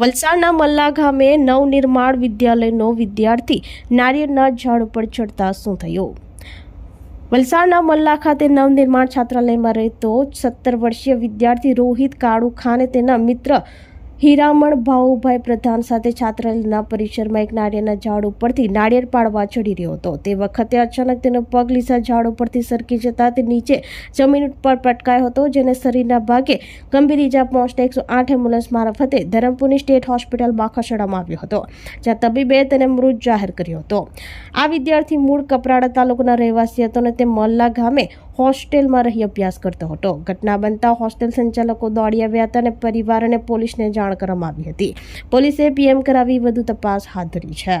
વલસાડના મલ્લા ગામે નવનિર્માણ વિદ્યાલયનો વિદ્યાર્થી નારિયેળના ઝાડ ઉપર ચડતા શું થયું? વલસાડના મલ્લા ખાતે નવનિર્માણ છાત્રાલયમાં રહેતો સત્તર વર્ષીય વિદ્યાર્થી રોહિત કાળુ ખાને તેના મિત્ર હીરામણ ભાઉભાઈ પ્રધાન સાથે છાત્રાલયના પરિસરમાં એક નાળિયેરના ઝાડ ઉપરથી નાળિયેર પાડવા ચડી રહ્યો હતો. તે વખતે અચાનક તેનો પગ લીસા ઝાડ ઉપરથી સરકી જતા તે નીચે જમીન ઉપર પટકાયો હતો, જેને શરીરના ભાગે ગંભીર ઈજા પહોંચતા એકસો આઠ એમ્બ્યુલન્સ મારફતે ધરમપુરની સ્ટેટ હોસ્પિટલમાં ખસેડવામાં આવ્યો હતો, જ્યાં તબીબે તેને મૃત જાહેર કર્યો હતો. આ વિદ્યાર્થી મૂળ કપરાડા તાલુકાના રહેવાસી હતો અને તે મલ્લા ગામે હોસ્ટેલમાં રહી અભ્યાસ કરતો હતો. ઘટના બનતા હોસ્ટેલ સંચાલકો દોડી આવ્યા હતા અને પરિવાર અને પોલીસને જાણ કરવામાં આવી હતી. પોલીસે પીએમ કરાવી વધુ તપાસ હાથ ધરી છે.